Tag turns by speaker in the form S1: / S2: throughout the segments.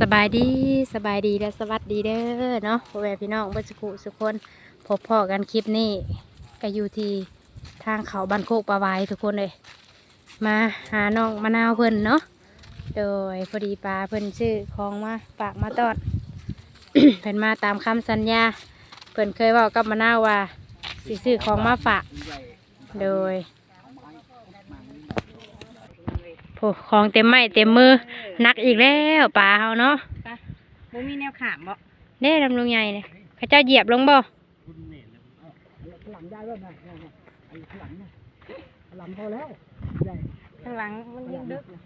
S1: สบายดีสบายดีและสวัสดีเด้อเนาะพ่อแม่พี่น้องเพื่อนสุขุสุกคนพบพ่อกันคลิปนี้ก็อยู่ที่ทางเขาบันโคกปลาวายทุกคนเลยมาหาน้องมะนาวเพิ่นเนาะโดยพอดีปลาเพิ่นชื่อของมาฝากมาตอด เพิ่นมาตามคำสัญญา เพิ่นเคยเว่ากับมะนาวว่าสิซื้อของมาฝาก โดยโอ้ของเต็มไม้เต็มมือหนักอีกแล้วปลาเฮาเนาะ
S2: บ่มีแนวขามบ่
S1: เด้ดำลงใหญ่เนี่ยเขาเจ้าเหยียบลงบ่
S3: หลังได้แล้วนะไอ้หลังเนี่ยหลังพอแล้วใหญ่
S2: ข้างหลังมันยิ่งดึกนะ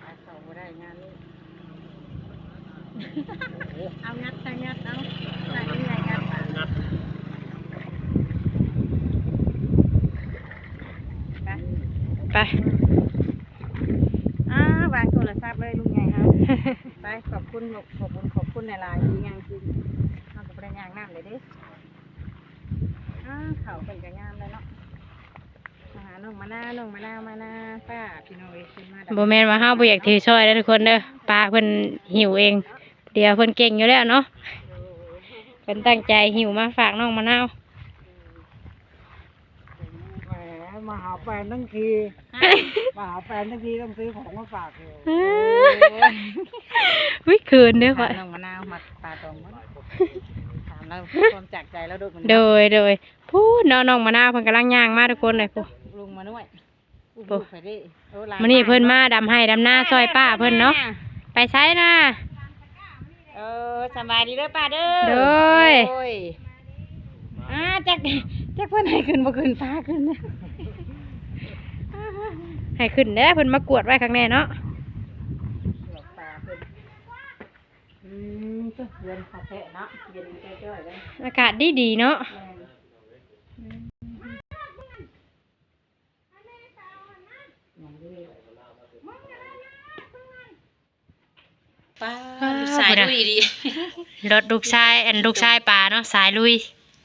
S2: ไปเข้าบ่ได้งานนี้เอางัดไปงัดเอาใส่ยังไงงัดไปไป
S1: ไป
S2: อ้าวางโทรศัพท์เลยลุงใหญ่ครับ ไปขอบคุณขอบคุณขอบคุณในลายๆดีงามจริงเอากับประยางน้ำเลยเดิอ้าวเขาเป็นกระงามเลยเนาะมาหาน้องมาหน้าน้องมาหน้ามาหน้าป้าพี่น้องเอ้ยขึ้นมาดับ
S1: บ่แม่นว่าเฮาบ่อยากถือช่อยเด้อทุกคนเด้อปลาเพิ่นหิวเอง เดี๋ยวเพิ่นเก่งอยู่แล้วเนาะเพิ่นตั้งใจหิวมาฝากน้องมะนาว
S3: แห มมาหาแฟนทั้งที มาหาแฟนทั้งทีต้องซื้อของมาฝากเลย
S1: วิคืนเด้อ
S2: ถา
S1: ค่ะ
S2: มน้องมะนาวมาปลาตองมั้งถามเราความจากใจแล้วดูมัน
S1: โดยโดยพูดน้องน้องมะนาวเพิ่นกำลังย่างมาทุกคนเลยพู
S2: ลุงมาด้วยอุ้ม
S1: โอ้
S2: ลูกไปดิโอ้หลาย
S1: มื้อนี้เพิ่นมาดำให้ดำหน้าซอยป้าเพิ่นเนาะไปไสนะ
S2: เออสบายดีเด้อป้าเด้อ
S1: โดย
S2: โอ้ยอ่าจักจักเพิ่นให้ขึ้นบ่ขึ้นป้าขึ้นนะ
S1: ให้ขึ้นเด้อเพิ่นมากวดไว้ข้างในเนาะ
S2: หลอกตาเพิ่นอืมก็เย็นคาเฟ่เนาะเย็นจ้อยๆเลย
S1: อากาศดีดีๆเนาะ
S2: แม่นป้าสายลุยดี
S1: รถลูกชายอันลูกชายปลาเนาะสายลุย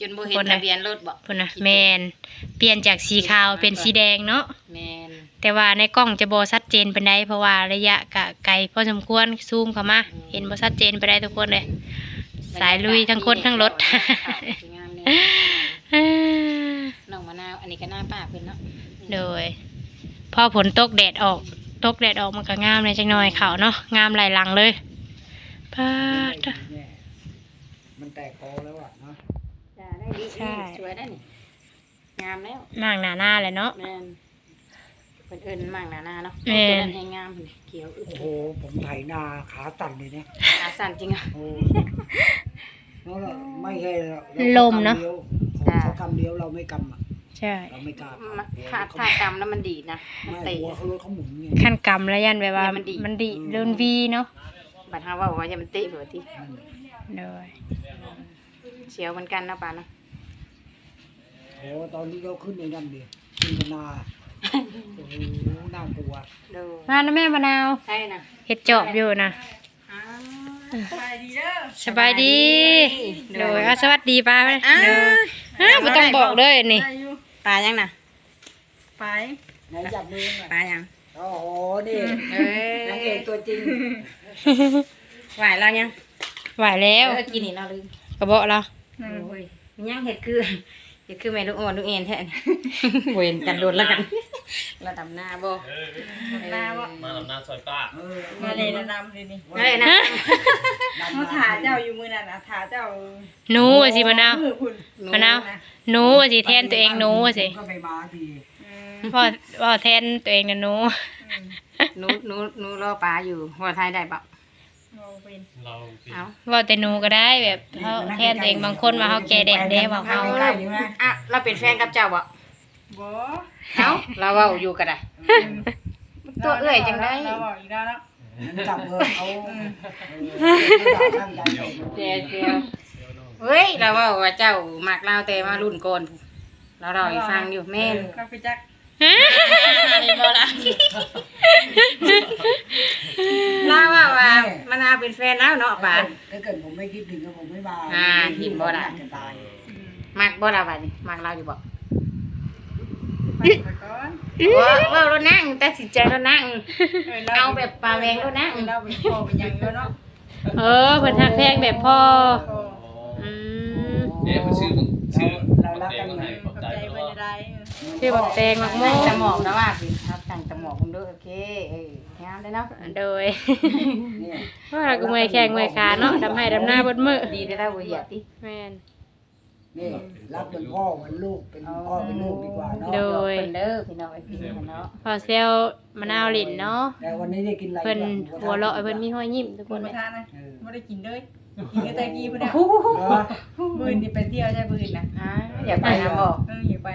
S2: จนบ่เห็นทะเบียนรถบ่
S1: พุ่นนะแมนเปลี่ยนจากสีขาวเป็นสีแดงเนาะ
S2: แม่น
S1: แต่ว่าในกล้องจะบ่ชัดเจนปานใดเพราะว่าระยะกะไกลพอสมควรซูมเข้ามา เห็นบ่ชัดเจนปานใดทุกคนเลย สายลุยทั้งคนทั้งรถ
S2: สวยงามเลย
S1: อ่า
S2: น้องมะนาวอันนี้ก็หน้าป้าเพิ่นเนาะ
S1: โดย พอฝนตกแดดออกตกแดดออกมันก็งามเลยจังหน่อยเขาเนาะงามหลายหลังเลยพาด
S3: เนี่ยมันแตกคอแล้วอะนะ
S2: จ้าได้ดี
S1: ใช่
S2: สวยได้นี่งามแล้ว
S1: มางหน้าหน้าเลยเนาะ
S2: แม่น เพิ่นเอิ้นมากหนาหน้าเนาะ
S1: แม่น
S2: ตัวนั้นให้งามพุ่นเขียวอึด
S3: โอ้โห ผมไถนาขาสั่นเลยเนี่ย
S2: ขาสั่นจริงอะ
S3: โอ้นั่นแหละไม่ใช่หรอก
S1: ลมเนอะ
S3: เขาเขากำเลี้ยวเราไม่กำอะ
S1: ใช่
S3: เราไม่กล้า
S2: มันขาดท่ากรรมแล้วมันดีดนะมัน
S3: ไม่
S2: เตะ
S3: หัวเขารถเขาหมุนไง
S1: ขั้นกรรมแล้วยันแบบว่า
S2: เนี่ยมันดี
S1: มันดีเดินวีเนาะ
S2: บัดหาว่าว่าอย่ามันเตะเบิดติ
S3: อืม
S1: โดย
S2: เสียวเหมือนกันนะป้านะ
S3: โอ้ตอนนี้เขาขึ้นในนั่นดิขึ้นในนา โอ้โหน่ากลัว
S2: เด้อ
S1: มานะแม่มะนาว
S2: ใช่นะ
S1: เฮ็ดจอบอยู่นะ
S2: อ้าวสบายดีเด้อ
S1: สบายดีโดยอะสวัสดีป้าเลย
S2: อ้า
S1: โดยฮะบ่ต้องบอกเลยนี่
S2: ปลายังน่ะปลา
S3: ไหนจับมือหน่อย
S2: ปลายัง
S3: โอ้โหนี่
S2: เอ
S3: นางเอกตัวจริง
S2: ไหวแล้วยัง
S1: ไหวแล้ว
S2: เออกินนี่เราลืม
S1: กระเบาะเรา
S2: โอ้ยมียังเห็ดคือ เห็ดคือแม่ลูกอ่อนลูกเอ็นแท้นี่ เวนกันโดนแล้วกันระดับหน้าบ่หน้าบ่
S4: มาลำหน้าซอยป้า
S3: เออ
S5: มาเลยนะนำเลยนี่
S2: เฮ้ยนะ
S5: เขาถาเจ้าอยู่มือนั่นนะถาเจ้า
S1: หนูว่าสิมะนาว
S5: มือคุณ
S1: มะนาวหนูว่าสิแทนตัวเองหนูว่าสิ
S3: ก็ไม่มาที
S1: พ่อพ่อแทนตัวเองนะหนู
S2: หนูหนูหนูรอปลาอยู่หัวไทยได้ปะ
S5: โอ้ เป็น
S4: เราสิ
S2: เอา
S1: ว่าแต่หนูก็ได้แบบเขาแทนตัวเองบางคนมาเขาแก่แดดเด้บอกเขา
S5: ใกล้อยู่นะ
S2: อะเราเป็นแฟนกับเจ้าบ่
S5: บ่
S2: เอาเราเว้าอยู่ก็ได้ตัวเอื้อยจังได้
S5: เราบอกอีกแล้วเนาะ
S3: จับเออเขาเออข้างใจ
S2: เจียวเจียวเฮ้ยเราเว้าว่าเจ้ามักเราแต่มารุ่นก่อนเราเราอีฟังอยู่แม่น
S5: ก็ไปจัก
S2: นี่บ่ล่ะเราว่าว่ามันเอาเป็นแฟนแล้วเนาะป่า
S3: ถ้าเกิดผมไม่คิดถึงก็ผมไม่มา
S2: อ่าหินบ่ได้
S3: จะตาย
S2: มักบ่ล่ะบัดนี้มักเราอยู่บ่
S5: ไปก่อน
S2: ว่าว่าเรานั่งแต่สินใจเรานั่ง เอาแบบปลาแวงแล้วนะ
S5: เราเป็นพ่อเป็นหยังแล้วเนาะ
S1: เออเพิ่นฮักแพงแบบพ่อ
S5: พ่อ
S1: อืม
S4: เอ๊ะมันชื่อมึงชื่อ
S3: เรารักกัน
S4: มัน
S3: ไหม
S4: ให้ข
S5: ข
S4: อ
S5: อ
S4: บบใจ
S5: ใจ
S4: เนาะ
S5: เพิ่นได้
S1: ชื่อบักแตงบักโม
S2: ตั้งจมูกนะว่าสิครับตั้งจมูกคุณดูโอเคเอองามเลยเนาะ
S1: โดย
S3: เนี่ย
S1: ว่าเราก็เมื่อยแข้งเมื่อยขาเนาะดำให้ดำหน้าเบดมือ
S2: ดีได้แล้วบ่เหยียดติ
S1: แม่น
S3: นี่รักเป็นพ่อเหมือนลูกเป็นพ่อเป็นลูกดีกว่าเนาะ
S1: โด
S2: เพิ่นเด้อพี่น้องไอ้พี่เนาะ
S1: พอเซลมะนาวหลินเนาะ
S3: แต่วันนี้ได้กินอะไร
S1: เพิ่น
S3: บ้าง
S1: หัวเราะเพิ่นมีห้อยยิ้มทุก
S5: ค
S1: คนน
S5: บ่
S1: เลย
S5: ทานนะ
S3: เออ
S5: บ่ได้กินเลยกินแต่กี้พุ่นน่ะ
S3: เหรอ
S5: มื้อนี้ไปเที่ยวใช่มื้อน่ะ
S2: อ่าอย่าไปนะบ่
S5: เอออย่าไป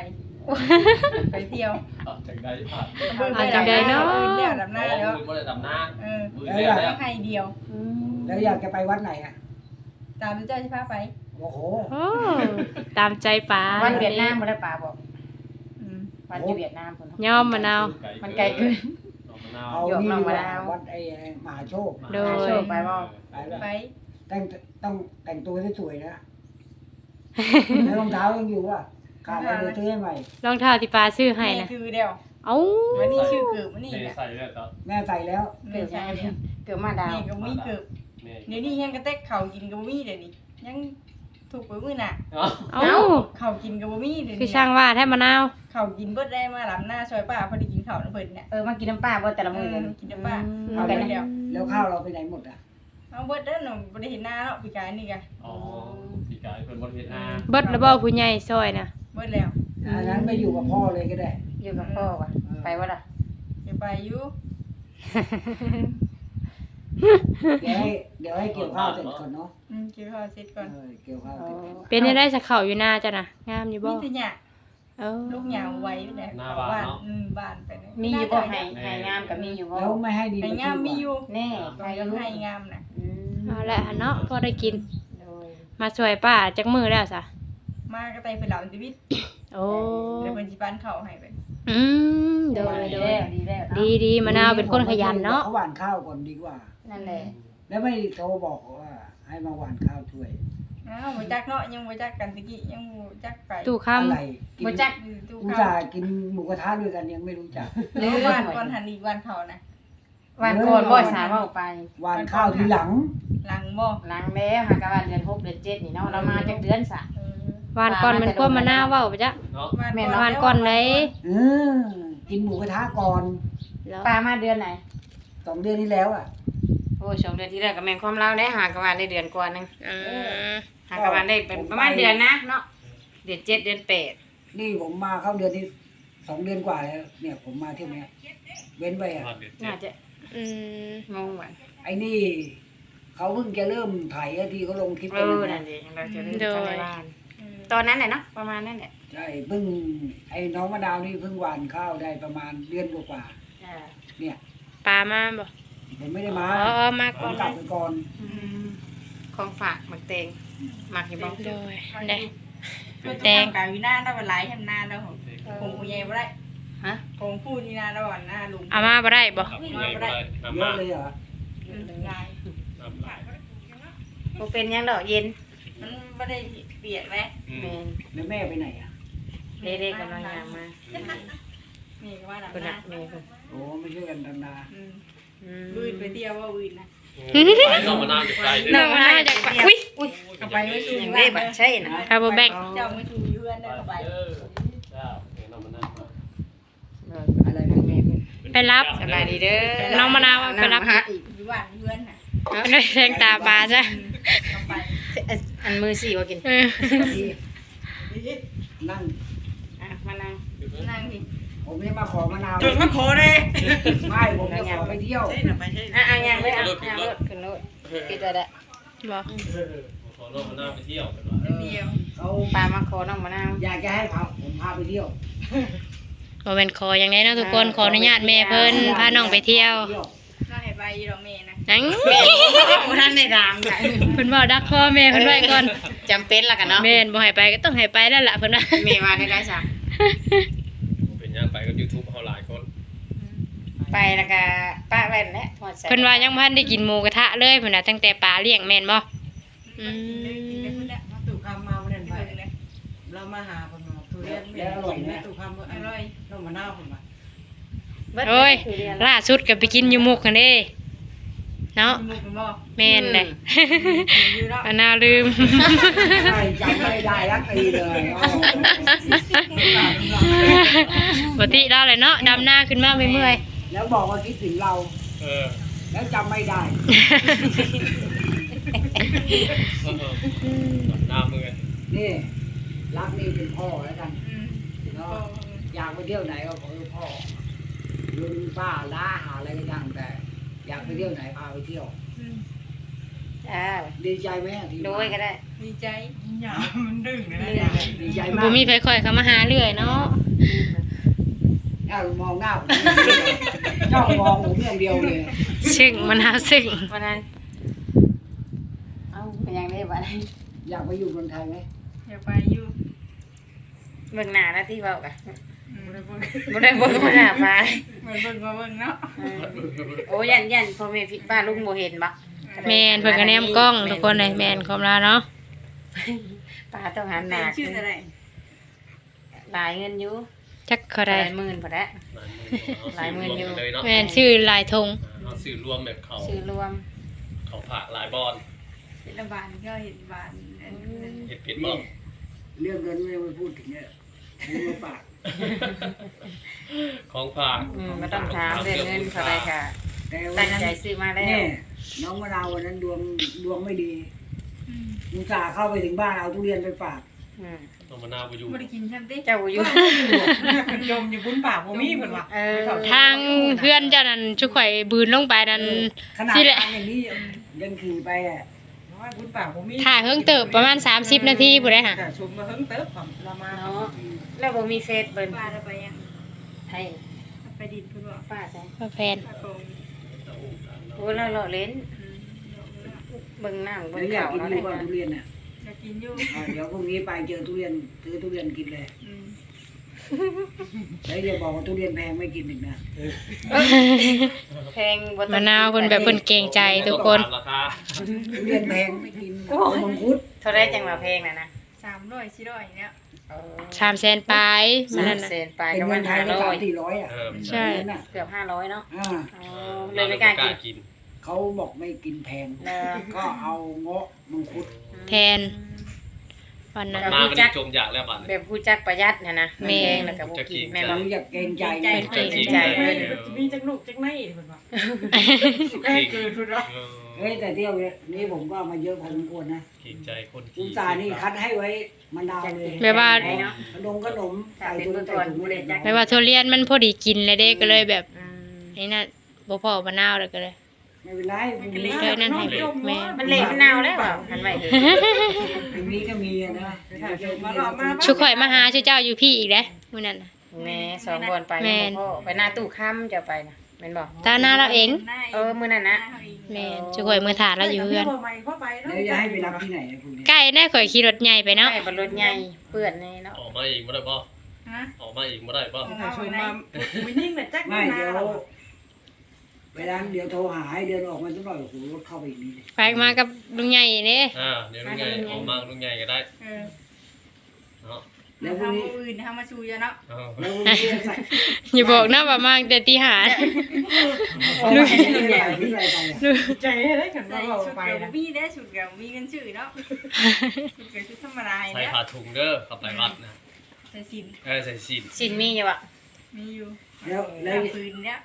S5: ไปเที่ยว
S4: จากได้ผ่าน
S5: มื้อไปดำน้ำมื้อเที่ยวดำน้าแล้ว
S4: มือดำน้า
S5: เออ
S4: มือเดียวแล้ว
S5: ให้เดียว
S3: แล้วอยากจะไปวัดไหนอะ
S5: ตามเจ้าสิพาไป
S3: โอ้โห
S1: โอ้ตามใจป๋า
S2: วันเวียดนามบ่ได้ป่าบอก
S5: อืม
S2: วันอยู่เวียดนามพุ่นเนาะ
S1: ยอมมะนาว
S2: มันไกลเกิน
S4: มะนาว
S3: เอา
S2: หยก
S3: นี่
S2: น้อง
S3: ดีก
S2: มะ
S3: ว่านา
S2: ว
S3: วัดไอ้มหาโชค
S1: โดย
S2: โชคไปบ่
S3: ไปแล้ว
S5: ไป
S3: แต่งต้องแต่งตัวให้สวยนะแล้วรองเท้ายังอยู่ว่ะ ขาดอะไรเดี๋ยวซื้อให้ใหม่
S1: รองเท้าที่ป๋าซื้อให้
S5: แม่
S1: นะ
S5: คือเดียว
S1: เอ้า
S5: วันนี้ชื่อเกือบวันนี้
S4: เท
S5: เนี่ย
S4: ใส่เลยต่อ
S3: แม่ใส่แล้ว
S2: เกิ
S5: เกื
S2: ด
S5: อบ
S2: มา
S5: ใช่
S2: เกิดมาดาว
S5: นี่ก็มีเกือบ
S4: นี่
S5: เดี๋ยวนี้ยังกระเตกเข่ากินกับบ่มีเดี๋ยวนี้ยังถูกไปมื้อน่ะ
S4: เนาะ
S1: เอ้า
S5: เข่ากินกับบ่มีเดี๋ยว
S1: คือ
S5: นี้
S1: ช่างว่าแท้มะนาว
S5: เข่ากินเบิดได้มาหลำหน้าซอยป้าพอดีกินข้าวน้ำเพิ่นเนี่ย
S2: เออมากินน้ำปลาบ่แต่ละมื้อเลย
S5: กินน้ำปลา
S2: เอา
S5: เอา
S2: ไป
S5: ไป
S2: นะ
S5: เดียว
S3: แล้วข้าวเราไปไหนหมดอะ
S5: เอาเบิดเด้อหนูบ่ได้เห็นหน้าเนาะปีกายนี่กะ
S4: อ๋อพี่กายเป็นบนเวียดนาม
S1: เบิดแล้วบ่ผู้ใหญ่ซอยน่ะ
S5: เบิดแล้ว
S3: อันนั้นไปอยู่กับพ่อเลยก็ได้
S2: อยู่กับพ่อว่ะไปบ่ล่ะ
S5: เดี๋ยวไปอยู่
S3: เดี๋ยวให้เดี๋ยวให้เกี่ยวข้าวเสร็จก่อนเนาะ
S5: อืมกินข้าวเสร็จก่อน
S3: เออเกี่ยวข้าวเสร็จก่อน
S1: เป็นได้ได้สักเข่าอยู่หน้าจ้ะนะงามอยู่บ่
S5: มีแต่หยา
S1: เออ
S5: ลูกหยาไว้อยู่แหละบ้านอืมบ้านไปเลย
S2: มีอยู่บ่ให้ให้งามก็มีอยู่บ่
S3: แล้วไม่ให้ดี
S5: ให้งามมีอยู่
S2: แน่
S5: ต้
S2: ให้
S5: อง
S2: ลูก
S5: ให้งามน่ะ
S2: อืม
S1: เอาละหั่นเนาะพอได้กิน
S2: โดย
S1: มาช่วยป้าจักมือแล้วซะ
S5: มาก็ไตเพิ่นเหล่าชีวิต
S1: โอ้
S5: แล้วเพิ่นสิปานข้าวให้ไป
S1: อืมโดย
S2: ดี
S1: โดย
S2: แล้วดีแล้วเนาะ
S1: ดีดีมะนาวเป็นคนขยันเนาะ
S3: เขาหว่านข้าวก่อนดีกว่า
S2: นั่นแหละ
S3: แล้วไม่โทรบอกว่า ให้มาหว่านข้าวช่วย
S5: อ้าวบ่จักเนาะยังบ่จักกันตะกี้ยังบ่จักไป
S1: ตู้
S3: อะ
S1: คำ
S3: ไรกิน
S2: บ่จัก
S5: ตู้
S3: อุต
S5: ข้า
S3: ส่าวห์กินหมูกระทะด้วยกันยังไม่รู้จัก
S5: หรือบ้านก่อนหันอีกวันเขานะ
S2: วันก่อนบ่สามเอาไป
S3: หว่านข้าวทีหลัง
S5: หลังบ่
S2: ล้างแล้วหากะว่าเดือน6เดือน7นี่เนาะเรามาจากเดือนสะ
S5: เออ
S1: วานก่อนมันควบมะนาวเว้าไปจ้ะ
S4: เนาะ
S2: แม่
S1: วานก่อนไหน
S3: เออกินหมูกระทะก่อน
S1: แล้ว
S2: ปลามาเดือนไหน
S3: สองเดือนที่แล้วอะ
S2: โอ้ชมเดือนที่แล้วก็แม่นความเราได้หากะว่าได้เดือนกว่านึง
S1: อืม
S2: หากะว่าได้เป็นประมาณเดือนนะเนาะเดือน7เดือน8
S3: นี่ผมมาเข้าเดือนที่สองเดือนกว่าแล้ว เนี่ยผมมาเที่ยวเนี้ยเว้นไปอะ
S4: มาเดือดเจ็
S2: น่า
S4: ด
S2: จะ
S1: อืม
S2: งงว่ะ
S3: ไอ้นี่ เขาเพิ่งจะเริ่มถ่ายอะที่เขาลงคลิป
S2: เอ
S3: กัน
S2: อ
S3: นะ
S2: นั่นดิเราจะเริ่มกันในบ้าน ตอนนั้นแหละเนาะประมาณนั้นแหละ
S3: ใช่เพิ่งไอ้น้องมะนาวนี่เพิ่งหว่านข้าวได้ประมาณเดือนกว่า
S2: อ่า
S3: ๆเนี่ย
S1: ปลามาบ่
S3: ผมไม่ได้มา
S1: อ๋อมา
S3: ผ
S1: ก่อ
S3: ม
S1: น
S3: กลับไปก่อน
S2: ของฝากหมักเตงหมักอยู่บ่
S1: โดยได้
S5: แดง กาวินาได้เป็นหลายทำนาแล้วคงผู้ใหญ่บ่ได้
S2: ฮะ
S5: คงพูดนี่นาแล้วหนาลุง
S1: เอามาบ่ได้บ่
S4: ขับใหญ่ไปเลย
S3: เย
S4: น้ำมา
S3: อะเลยเหรอ
S5: ลาย
S4: น้ำลาย
S2: บ่เป็นหยังดอกเย็น
S5: มันไม่ได้ เปียกไหม
S4: อืม
S2: แม่น
S3: แล้วแม่ไปไหนอะ
S2: เด็กๆกำลังยางมา
S5: นี่ก็ว่าหนัง
S2: คุณ
S5: นา
S2: น่ะแม่เพิ่น
S3: โอ้ไม่ช่วยกันทำนา
S5: อืม
S2: อืม
S5: บืนไปเที่ยวว่าบืนนะ
S4: ไปน้องมะนาวจะไปด้วย
S1: น้องมาจากปะอุ้ย
S5: กลับไปไม่ชู
S2: ยังได้บัตรใช่นะ
S1: คาร์บแบง
S5: เจ้าไม่ชูเพื่อนได้กลับไป
S4: เออเจ้าเห็นน้องมะนาว
S3: อะไร
S2: ทา
S3: นะ
S2: งแม่เพิ่น
S1: ไปรับ
S2: สบายดีเด้อ
S1: น้องมะนาวไปรับ
S2: หาอีก
S5: อยู่บ้านเพื่อนน่ะ
S1: ได้แทงตาปลาจ้ะ
S5: กลับไป
S2: อันมือสี่ว่ากิน
S1: เออ
S3: ที่นั่ง
S2: อะมานั่ง
S5: นั่งสิ
S3: ผมไม่มาขอมะนาว
S5: จุดมาขอเลย
S3: ไม่ผมจะขอไปเที่ยว
S5: ใช่หน่ะไปใช่
S2: อะอะยังเลยอะยังรถขึ้นรถปิดได้แล้ว
S1: บ่
S4: ขอน้องมะนาวไปเที่ยวกันหน่อย
S5: เดียว
S3: เขา
S2: ปลามาขอน้องมะนาว
S3: อยากจะให้พาผมพาไปเที่ยว
S1: บ่เป็นขออย่างไดเนาะทุกคนขออนุญาตแม่เพิ่นพาน้องไปเที่ยว
S5: น่าให้ไปดอกเมนะ
S1: นัง
S2: บ่ทันได้ถามค่ะ
S1: เพิ่นเว้าดักคอแม่เพิ่นไว้ก่อน
S2: จำเป็นละกันเนาะ
S1: แม่นบ่ให้ไปก็ต้องให้ไปแล้วล่ะเพิ่นว่า
S2: แม่ว่าได้ได้จ้ะ
S4: เป็นยังไปกับยูทูบเขาหลายคน
S2: ไปแล้วก็ป้าแว่นและทอดใส่
S1: เพิ่นว่ายังบ่ทันได้กินหมูกระทะเลยเพิ่นน่ะตั้งแต่ปลาเลี้ยงแม่นบ่อืม
S6: มาตู่คำมาวันนั้นไปเรามาหาคนมาทุเรียนไม่ได้กินแม่ตู่คำว่า
S5: อร่อย
S6: น้องมะนาวคนมา
S1: โอ้ยล่าสุดก็ไปกินอยู่มุกกันเด้ เนาะ
S5: มุกมันบ่
S1: แม่นเลย
S5: อยู่เนาะ
S1: อันน่าลืม
S3: ใช่จำไม่ได้รักตีเลยอ๋อ
S1: ปกติเราเลยเนาะดำหน้าขึ้นมาไม่เมื่อย
S3: แล้วบอกว่าคิดถึงเรา
S4: เออ
S3: แล้วจำไม่ได้
S4: หน้ามือ
S3: นี่รักนี่เป็นพ่อแล้วกัน
S5: อืม
S3: เนาะอยากไปเที่ยวไหนก็ขอให้พ่อลุงป้าล้าหาอะไรก็ช่างแต่ อยากไปเที่ยวไหนพาไปเที่ยว
S5: อืม
S1: อ่า
S3: ดีใจไหมที่
S1: โดยก็ได้
S5: ดีใจ
S6: หยามันดึงนะ
S3: ดีใจมา
S1: บ่
S3: ก
S1: มีไฟคอยเขามาหาเรื่อยเนาะ
S3: ถ้ามองหน้าผมเจ้ามองผมอย่างเดียวเลย
S1: ซึ่งมันหาซึ่ง
S2: วันนั้นเอ้าเป็นยังได้บ่ได้
S3: อยากไปอยู่เมืองไทยไหม
S5: อย่าไปอยู่
S2: เบิ่งหน้านะที่เว้ากัน
S5: อืม
S2: บ่ได้เบิ่งมาหน้าฟ้า
S5: เหมือนเบิ่งมาเบิ่งเนาะ
S2: เออโอ้ยันยันพ่อแม่พี่ป้าลุงบ่เห็นบ่
S1: แมนเพิ่นก็แนมกล้องทุกคนเลยแมนของเราเนาะ
S2: ป้าต้องหันหน้า
S5: ชื่ออะไร
S2: หลายเงินอยู่
S1: จักเขา
S2: ห
S1: ได้
S2: ลายหมื่นพอแล้ว
S4: หลายมือเลยเนาะ
S1: แมนชื่อลายธง
S4: เอาสื่อรวมแบบเขา
S2: ชื่อรวม
S4: เขาผ่าหลายบอล
S5: เห็นบานก็เห็นบานอันนั้น
S4: เห็ดเป็ดบ้
S3: นี่เรื่องเงินไม่ต้องไปพูดถึงเนี่ยผมมาฝาก
S4: ของฝาก
S2: อืมบ่ต้องถามเรื่องเงินเท่าไรค่ะ
S3: แต่วั
S2: ตั้
S3: น
S2: ง
S3: นั้น
S2: ใจซื้อมาแล้ว
S3: เนี่ยน้องมะนาววันนั้นดวงดวงไม่ดี
S5: อืม
S3: อุตส่าห์เข้าไปถึงบ้านเอาทุเรียนไปฝาก
S2: อืม
S4: ต้องมานาวไปอยู่
S5: บ่ได้กินฉันติ
S2: เจ้าบ่อยู่
S6: มันยมอยู่บุญปากบ่มีเพิ่นว่า
S2: เออ
S1: ทางเพื่อนเจ้านั้นชุกข่อยบืนลงไปนั้น
S3: ขนาด
S1: สิแหละ
S3: ทางอย่างนี้ยังขี่ไปอะ
S6: ว่าบุญปากบ่มี
S1: ถ่าเฮิงเติบประมาณ 30 นาทีผู้ใดหา
S6: แต่ชมมาเฮิงเติบของเรามา
S2: เนาะ แล้วบ่มีเฟซเบิ่น
S5: ป้าจะไปยัง
S2: ให้
S5: ไปดินเพิ่นบ่
S2: ป้าใช่
S1: พ่อแฟน
S5: ป้าโกง
S2: โอ้เราเลาะเล่น
S5: อืม
S2: เบิ่งหนัง
S3: แล้
S2: เบิ่
S3: ว
S2: ง
S3: อยาก
S2: ข่าว
S3: กิน
S2: เนาะ
S3: ดู
S2: ได้
S3: ว่า
S2: ค่ะ
S3: ทุเรียนอะ
S5: อยากกินอยู่
S3: อ่าเดี๋ยวพรุ่งนี้ไปเจอทุเรียนซื้อทุเรียนกินเลย
S5: อืม
S3: แล้วอย่าบอกว่าทุเรียนแพงไม่กินอีกนะ
S2: แพงบ่ต้
S1: มะ
S2: อง
S1: นาวเพิ่นแบบเพิ่นเกรงใจทุกคน
S4: ราคา
S3: ทุเรียนแพงไม่กินเอามังคุด
S2: เท่าไรจังว่าแพงน่ะนะ
S5: สามร้อยสี่ร้อยอย่างเนี้ย
S1: 3แสนปลายมันนั่น
S2: 3
S1: น่ะ
S2: แสนไป
S3: เป็น
S2: ก็
S3: เงิ
S2: มัน
S3: นไทยก็สาม
S2: 500
S3: สี่ร้อยอะ
S4: เออ
S1: ใช่
S3: นั่นน่ะ
S2: เกือบ500เนาะ
S3: อ่า
S2: อ๋อเลยไม่กล้ากิน
S4: กิน
S3: เขาบอกไม่กินแพง
S2: เออ
S3: ก็เอาเงาะมังคุด
S1: แทน วันนั้น
S4: มาวันนี้จมอยากแล้วบัด
S2: แบบผู้จักประหยัดนะนะ
S1: แม่
S2: แพงแล้วก็บ่กินแม่
S3: ห
S2: บ่
S3: รืออยากเกรงใจ
S2: เกรงใจ
S4: จริง
S2: ใจ
S4: ใจ
S6: มีจักลูกจักไม้เพิ่นว่า แม่เกิดพุ่นว่า
S3: เฮ้ยแต่เที่ยวนี้ผมก็มาเยอะพอสมควรนะ
S4: เกรงใจคน
S3: อุตส่าห์นี่คัดให้ไว้มะนาวเลย
S1: แบบว่า
S3: ขนมขนมใส่ถุงใส่ถุงไม่ได้จั
S1: ไม่ว่าทุเรียนมันพอดีกินเลยเด้ก็เลยแบบ
S2: อืม
S1: นี่น่ะบ่พอมะนาวเลยก็เลย
S3: ไม่เป็นไรพรุ่ง
S1: เล
S3: นี้
S1: ยนั่นให้แม่
S2: มันเละมันเน่าแล้วเปล่าหันไว้เถอะ
S3: พรุ่งนี้ก็มีอะนะ
S1: ชุกข่อยมาหาชื่อเจ้าอยู่พี่อีกเด้มื้อนั้นน่ะ
S2: แม่สองบอนไป
S1: แม่
S2: แม่
S1: น
S2: พ่อไปหน้าตู้ค้ำจะไปนะ แม่นบอก
S1: ตาหน้าเราเอง
S2: เออมื้อนั้นนะ
S1: แม่นชุกข่อยมือถาดเราอยู่เพื่อน
S6: พ่อใหม่พ่อไปเนาะ
S3: แล้วจะให้ไปรับที่ไหนอะพรุ่งนี้
S1: ใกล้แน่ข่อยขี่รถใหญ่ไปเนาะ
S2: ใช่บรรถใหญ่เปื้อนนี่เนาะ
S4: ออกมาอีกบ่ได้บ่
S5: ฮะ
S4: ออกมาอีกบ่ได้บ่
S6: แต่ชมมาไม่นิ่งน่ะจัก
S3: ไม่
S6: นา
S3: เดี๋ยว
S6: เรา
S3: เวลาเดี๋ยวโทรหาให้เดินออกมาสักหน่อยโอ้โหรถเข้าไปอีกนี่เลย
S1: ไปมากับลุงใหญ่เด้
S4: อ่าเดี๋ยวลุงใหญ่ออกมาลุงใหญ่ก็ได้
S5: เออ
S4: เนาะ
S3: แล้วพรุ่ง
S5: ทำ
S3: นี้
S5: อื่นทำมาชูเยอะเนาะ
S4: เอา
S3: แล้วพรุ่งนี้จะใส่
S1: อย่าบอกนะว่ามาแต่ตีหา
S3: ลูกใหญ่ที่อะไรไปอะ
S6: ใจได้กัน
S5: ใส่
S6: ว่า
S5: ชุด
S6: ไป
S5: เกี่ยว
S6: นะ
S5: มีได้ชุดเกี่ยวมีกันชื่อเนาะชุดเกี่ยวชุดธรรมดา
S4: ใส่
S5: เนี่ย
S4: ผ้าถุงเด้อขับไปวัดนะ
S5: ใส่สิน
S4: เออใส่สิน
S2: สินมีอยู่บ่
S5: มีอยู่
S3: แล้วแล้ว
S5: ปืนเนี่ย